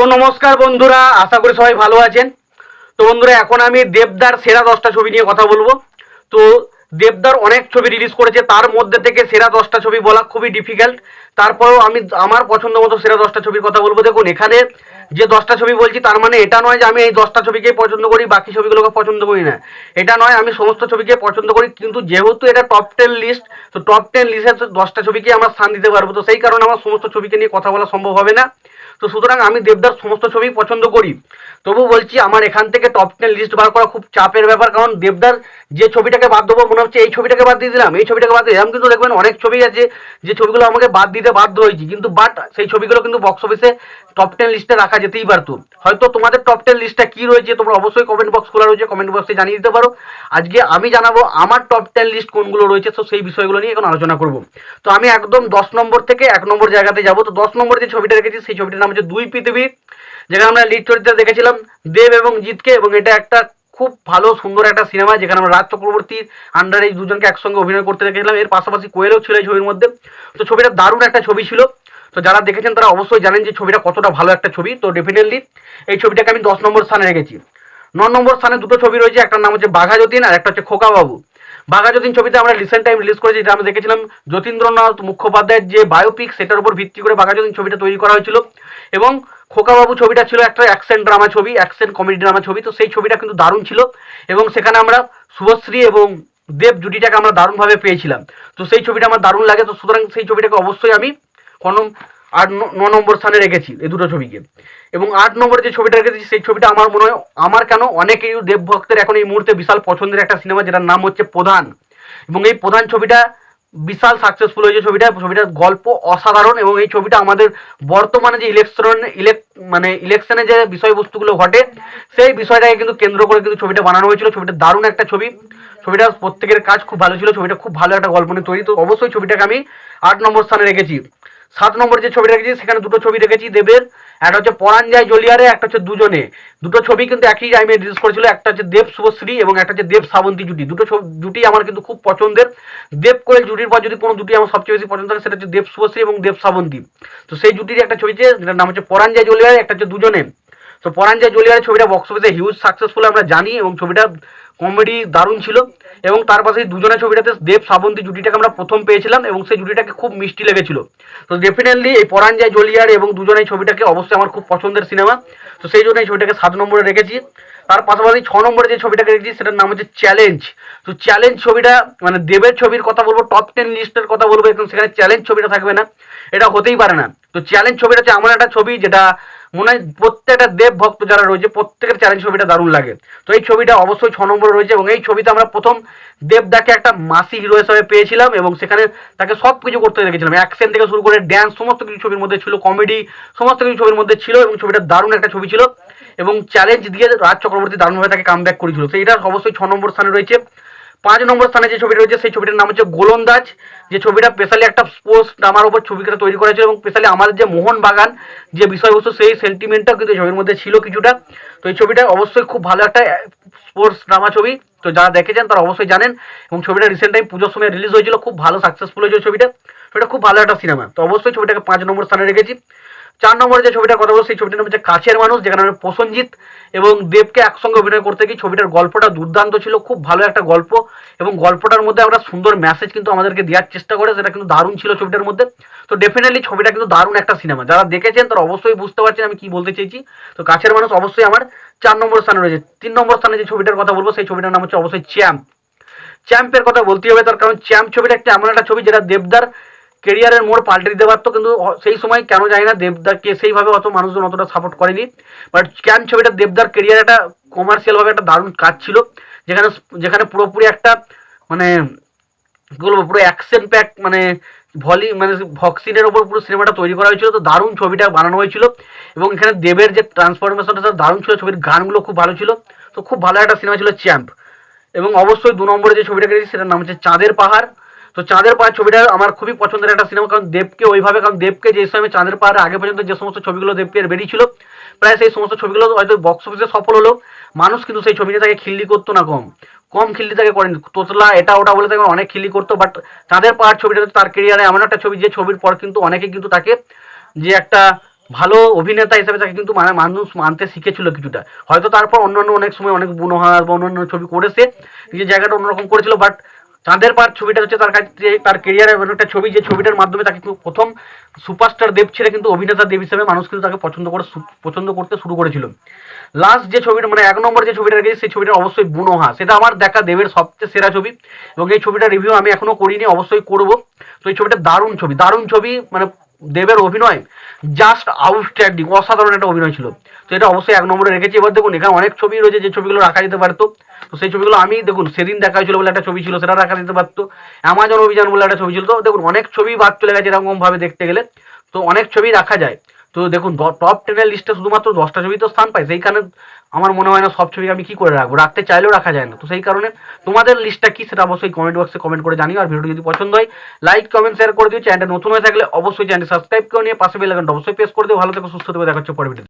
তো নমস্কার বন্ধুরা, আশা করি সবাই ভালো আছেন। তো বন্ধুরা, এখন আমি দেবদার সেরা দশটা ছবি নিয়ে কথা বলব। তো দেবদার অনেক ছবি রিলিজ করেছে, তার মধ্যে থেকে সেরা দশটা ছবি বলা খুবই ডিফিকাল্ট তারপরেও আমি আমার পছন্দ মতো সেরা দশটা ছবির কথা বলব। দেখুন, এখানে যে দশটা ছবি বলছি, তার মানে এটা নয় যে আমি এই দশটা ছবিকে পছন্দ করি, বাকি ছবিগুলোকে পছন্দ করি না। এটা নয়, আমি সমস্ত ছবিকে পছন্দ করি, কিন্তু যেহেতু এটা টপ টেন লিস্ট তো টপ টেন লিস্টে দশটা ছবিকে আমরা স্থান দিতে পারব। তো সেই কারণে আমার সমস্ত ছবিকে নিয়ে কথা বলা সম্ভব হবে না। তো সুতরাং আমি দেবদার সমস্ত ছবি পছন্দ করি। তবু বলছি, আমার এখান থেকে টপ টেন লিস্ট বার করা খুব চাপের ব্যাপার, কারণ দেবদার যে ছবিটাকে বাদ দেবো, মনে হচ্ছে এই ছবিটাকে বাদ দিয়ে দিলাম, এই ছবিটাকে বাদ দিয়ে দিলাম। কিন্তু দেখবেন অনেক ছবি আছে যে ছবিগুলো আমাকে বাদ দিতে বাধ্য হয়েছি, কিন্তু বাট সেই ছবিগুলো কিন্তু বক্স অফিসে টপ টেন লিস্টে রাখা যেতেই পারতো। হয়তো তোমাদের টপ টেন লিস্টটা কী রয়েছে তোমরা অবশ্যই কমেন্ট বক্স খোলা রয়েছে কমেন্ট বক্সে জানিয়ে দিতে পারো। আজকে আমি জানাব আমার টপ টেন লিস্ট কোনগুলো রয়েছে, তো সেই বিষয়গুলো নিয়ে এখন আলোচনা করব। তো আমি একদম দশ নম্বর থেকে এক নম্বর জায়গাতে যাব। তো দশ নম্বর যে ছবিটা রেখেছি সেই ছবিটার নাম হচ্ছে দুই পৃথিবী। যেখানে আমরা লিড চরিত্রে দেখেছিলাম, দেব এবং জিতকে, এবং এটা একটা খুব ভালো, সুন্দর একটা সিনেমা, যেখানে আমরা রাজ চক্রবর্তীর আন্ডারে দুজনকে একসঙ্গে অভিনয় করতে দেখেছিলাম। এর পাশাপাশি কোয়েলও ছিল এই ছবির মধ্যে। তো ছবিটা দারুণ একটা ছবি ছিল। তো যারা দেখেছেন তারা অবশ্যই জানেন যে ছবিটা কতটা ভালো একটা ছবি। তো ডেফিনেটলি এই ছবিটাকে আমি দশ নম্বর স্থানে রেখেছি। ন নম্বর স্থানে দুটো ছবি রয়েছে, একটার নাম হচ্ছে বাঘা যতীন আর একটা হচ্ছে খোকা বাবু বাঘা যতীন ছবিতে আমরা রিসেন্ট টাইম রিলিজ করেছি, যেটা আমরা দেখেছিলাম যতীন্দ্রনাথ মুখোপাধ্যায়ের যে বায়োপিক সেটার উপর ভিত্তি করে বাঘা যতীন ছবিটা তৈরি করা হয়েছিল। এবং খোকাবাবু ছবিটা ছিল একটা অ্যাকশন ড্রামা ছবি অ্যাকশন কমেডি ড্রামা ছবি, তো সেই ছবিটা কিন্তু দারুণ ছিল। এবং সেখানে আমরা শুভশ্রী এবং দেব জুটিটাকে আমরা দারুণভাবে পেয়েছিলাম। তো সেই ছবিটা আমার দারুণ লাগে, তো সুতরাং সেই ছবিটাকে অবশ্যই আমি কোন আট ন- নম্বর স্থানে রেখেছি এই দুটো ছবিকে। এবং আট নম্বরে যে ছবিটা রেখেছি, সেই ছবিটা আমার মনে হয়, আমার কেন অনেকেই দেব ভক্তের এখন এই মুহূর্তে বিশাল পছন্দের একটা সিনেমা, যেটার নাম হচ্ছে প্রধান। এবং এই প্রধান ছবিটা বিশাল সাকসেসফুল হয়েছে ছবিটা, ছবিটার গল্প অসাধারণ এবং এই ছবিটা আমাদের বর্তমানে যে ইলেকশন ইলেক মানে ইলেকশনে যে বিষয়বস্তুগুলো ঘটে, সেই বিষয়টাকে কিন্তু কেন্দ্র করে কিন্তু ছবিটা বানানো হয়েছিল। ছবিটা দারুণ একটা ছবি। ছবিটা প্রত্যেকের কাজ খুব ভালো ছিল। ছবিটা খুব ভালো একটা গল্প নিয়ে তৈরি। তো অবশ্যই ছবিটাকে আমি আট নম্বর স্থানে রেখেছি। সাত নম্বর যে ছবি রেখেছি, সেখানে দুটো ছবি রেখেছি দেবের। একটা হচ্ছে পরাণ যায় জলিয়ারে, একটা হচ্ছে দুজনে। দুটো ছবি কিন্তু একই টাইমে রিলিজ করেছিল, একটা হচ্ছে দেব শুভশ্রী এবং একটা হচ্ছে দেব শ্রাবন্তী জুটি। দুটো জুটি আমার কিন্তু খুব পছন্দের। দেব কোয়েল জুটির পর যদি কোনো জুটি আমার সবচেয়ে বেশি পছন্দ থাকে সেটা হচ্ছে দেব শুভশ্রী এবং দেব শ্রাবন্তী তো সেই জুটির একটা ছবি যেটার নাম হচ্ছে পরাণ যায় জলিয়ারে, একটা হচ্ছে দুজনে। তো পরাণ যায় জলিয়ারে ছবিটা বক্স অফিসে হিউজ সাকসেসফুল আমরা জানি এবং ছবিটা কমেডি দারুণ ছিল এবং তার পাশে দুজনের ছবিটাতে দেব শ্রাবন্তী জুটিটাকে আমরা প্রথম পেয়েছিলাম এবং সেই জুটিটাকে খুব মিষ্টি লেগেছিল। তো ডেফিনেটলি এই পরাণ যায় জলিয়ার এবং দুজনের ছবিটাকে অবশ্যই আমার খুব পছন্দের সিনেমা তো সেই জন্য এই ছবিটাকে সাত নম্বরে রেখেছি। তার পাশাপাশি ছ নম্বরে যে ছবিটাকে রেখেছি সেটার নাম হচ্ছে চ্যালেঞ্জ তো চ্যালেঞ্জ ছবিটা মানে দেবের ছবির কথা বলব টপ টেন লিস্টের কথা বলব এবং সেখানে চ্যালেঞ্জ ছবিটা থাকবে না। এটা হতেই পারে না। তো চ্যালেঞ্জ ছবিটা হচ্ছে আমার একটা ছবি যেটা মনে হয় প্রত্যেকটা দেব ভক্ত যারা রয়েছে, প্রত্যেকের চ্যালেঞ্জ ছবিটা দারুণ লাগে। তো এই ছবিটা অবশ্যই ছ নম্বরে রয়েছে এবং এই ছবিতে আমরা প্রথম দেবদাকে একটা মাসি হিরো হিসাবে পেয়েছিলাম এবং সেখানে তাকে সব কিছু করতে দেখেছিলাম। অ্যাকশন থেকে শুরু করে ড্যান্স সমস্ত কিছু ছবির মধ্যে ছিল কমেডি সমস্ত কিছু ছবির মধ্যে ছিল এবং ছবিটা দারুণ একটা ছবি ছিল এবং চ্যালেঞ্জ দিয়ে রাজ চক্রবর্তী দারুণভাবে তাকে কাম ব্যাক করেছিল। তো এটা অবশ্যই ছ নম্বর স্থানে রয়েছে। পাঁচ নম্বর স্থানে যে ছবিটা রয়েছে, সেই ছবিটার নাম হচ্ছে গোলন্দাজ যে ছবিটা স্পেশালি একটা স্পোর্টস ড্রামার উপর ছবিটা তৈরি করা হয়েছিল এবং স্পেশালি আমাদের যে মোহন বাগান যে বিষয়বস্তু, সেই সেন্টিমেন্টটাও কিন্তু এই ছবির মধ্যে ছিল কিছুটা। তো এই ছবিটা অবশ্যই খুব ভালো একটা স্পোর্টস ড্রামা ছবি। তো যারা দেখেছেন তারা অবশ্যই জানেন এবং ছবিটা রিসেন্ট টাইম পুজোর সময় রিলিজ হয়েছিল, খুব ভালো সাকসেসফুল হয়েছিল ছবিটা। ছবিটা খুব ভালো একটা সিনেমা তো অবশ্যই ছবিটাকে পাঁচ নম্বর স্থানে রেখেছি। চার নম্বরে যে ছবিটার কথা বলব সেই ছবিটার নাম হচ্ছে কাছের মানুষ, যেখানে প্রসঞ্জিৎ এবং দেবকে একসঙ্গে অভিনয় করতে গিয়ে ছবিটার গল্পটা দুর্দান্ত ছিল, খুব ভালো একটা গল্প। এবং গল্পটার মধ্যে আমরা সুন্দর মেসেজ কিন্তু আমাদেরকে দেওয়ার চেষ্টা করে, সেটা কিন্তু দারুণ ছিল ছবিটার মধ্যে। তো ডেফিনেটলি ছবিটা কিন্তু দারুণ একটা সিনেমা যারা দেখেছেন তারা অবশ্যই বুঝতে পারছেন, আমি কি বলতে চেয়েছি তো কাছের মানুষ অবশ্যই আমার চার নম্বর স্থানে রয়েছে। তিন নম্বর স্থানে যে ছবিটার কথা বলব, সেই ছবিটার নাম হচ্ছে অবশ্যই চ্যাম্প। চ্যাম্পের কথা বলতে হবে, তার কারণ চ্যাম্প ছবিটা একটা এমন একটা ছবি, যেটা দেবদার কেরিয়ারের মোড় পাল্টে দিতে পারতো, কিন্তু সেই সময় কেন জানি না দেবদারকে সেইভাবে অত মানুষজন অতটা সাপোর্ট করেনি। বাট ক্যাম্প ছবিটা দেবদার কেরিয়ার একটা কমার্শিয়ালভাবে একটা দারুণ কাজ ছিল, যেখানে যেখানে পুরোপুরি একটা মানে কি বলব, পুরো অ্যাকশন প্যাক মানে ভলি মানে ভক্সিনের ওপর পুরো সিনেমাটা তৈরি করা হয়েছিল। তো দারুণ ছবিটা বানানো হয়েছিল এবং এখানে দেবের যে ট্রান্সফরমেশনটা দারুণ ছিল, ছবির গানগুলো খুব ভালো ছিল। তো খুব ভালো একটা সিনেমা ছিল চ্যাম্প এবং অবশ্যই দু নম্বরে যে ছবিটা করেছি সেটার নাম হচ্ছে চাঁদের পাহাড়। তো চাঁদের পাহাড় ছবিটা আমার খুবই পছন্দের একটা সিনেমা, কারণ দেবকে ওইভাবে, কারণ দেবকে যে সময় চাঁদের পাহাড়ের আগে পর্যন্ত যে সমস্ত ছবিগুলো দেবকে বেরিয়েছিল প্রায় সেই সমস্ত ছবিগুলো হয়তো বক্স অফিসে সফল হলো। মানুষ কিন্তু সেই ছবিটা তাকে খিল্লি করতো না কম। কম খিল্লি তাকে করেন। তোতলা, এটা, ওটা বলে তাকে অনেক খিল্লি করতো বাট চাঁদের পাহাড় ছবিটা তার কেরিয়ারে এমন একটা ছবি, যে ছবির পর কিন্তু অনেকে কিন্তু তাকে যে একটা ভালো অভিনেতা হিসেবে তাকে কিন্তু মানে মানুষ মানতে শিখেছিল কিছুটা। হয়তো তারপর অন্যান্য অনেক সময় অনেক বুনোহার বা অন্যান্য ছবি করেছে নিজের জায়গাটা অন্যরকম করেছিল বাট চাঁদের পার ছবিটা হচ্ছে তার কাছে তার কেরিয়ারের একটা ছবি, যে ছবিটার মাধ্যমে তাকে প্রথম সুপারস্টার দেব ছেড়ে কিন্তু অভিনেতা দেব হিসেবে মানুষ কিন্তু তাকে পছন্দ করে পছন্দ করতে শুরু করেছিল। লাস্ট যে ছবিটা মানে এক নম্বর যে ছবিটা রেখেছি, সেই ছবিটা অবশ্যই বুনোহা। সেটা আমার দেখা দেবের সবচেয়ে সেরা ছবি এবং এই ছবিটা রিভিউ আমি এখনও করিনি, অবশ্যই করব। তো এই ছবিটা দারুণ ছবি দারুণ ছবি মানে দেবের অভিনয় জাস্ট আউটস্ট্যান্ডিং অসাধারণ একটা অভিনয় ছিল। তো এটা অবশ্যই এক নম্বরে রেখেছি। এবার দেখুন, এখানে অনেক ছবি রয়েছে যে ছবিগুলো রাখা যেতে পারতো। তো সেই ছবিগুলো আমি, দেখুন, সেদিন দেখা হয়েছিল বলে একটা ছবি ছিল, সেটা রাখা যেতে পারতো। অ্যামাজন অভিযান বলে একটা ছবি ছিল। তো দেখুন, অনেক ছবি বাদ চলে গেছে এরকমভাবে দেখতে গেলে। তো অনেক ছবি রাখা যায়। তো দেখুন টপ টেনের লিস্টে শুধুমাত্র দশটা ছবি তো স্থান পায় সেই কারণে আমার মনে হয় না সব ছবি আমি কি করে রাখব? রাখতে চাইলেও রাখা যায় না। তো সেই কারণে তোমাদের লিস্টটা কি সেটা অবশ্যই কমেন্ট বক্সে কমেন্ট করে জানিও, আর ভিডিও যদি পছন্দ হয় লাইক কমেন্ট শেয়ার করে দিও। চ্যানেলটা নতুন হয়ে থাকলে অবশ্যই চ্যানেল সাবস্ক্রাইব করে নিয়ে পাশে বেল আইকনটা অবশ্যই প্রেস করে দিও। ভালো থেকে, সুস্থ থেকে, দেখা হচ্ছে পরে ভিডিও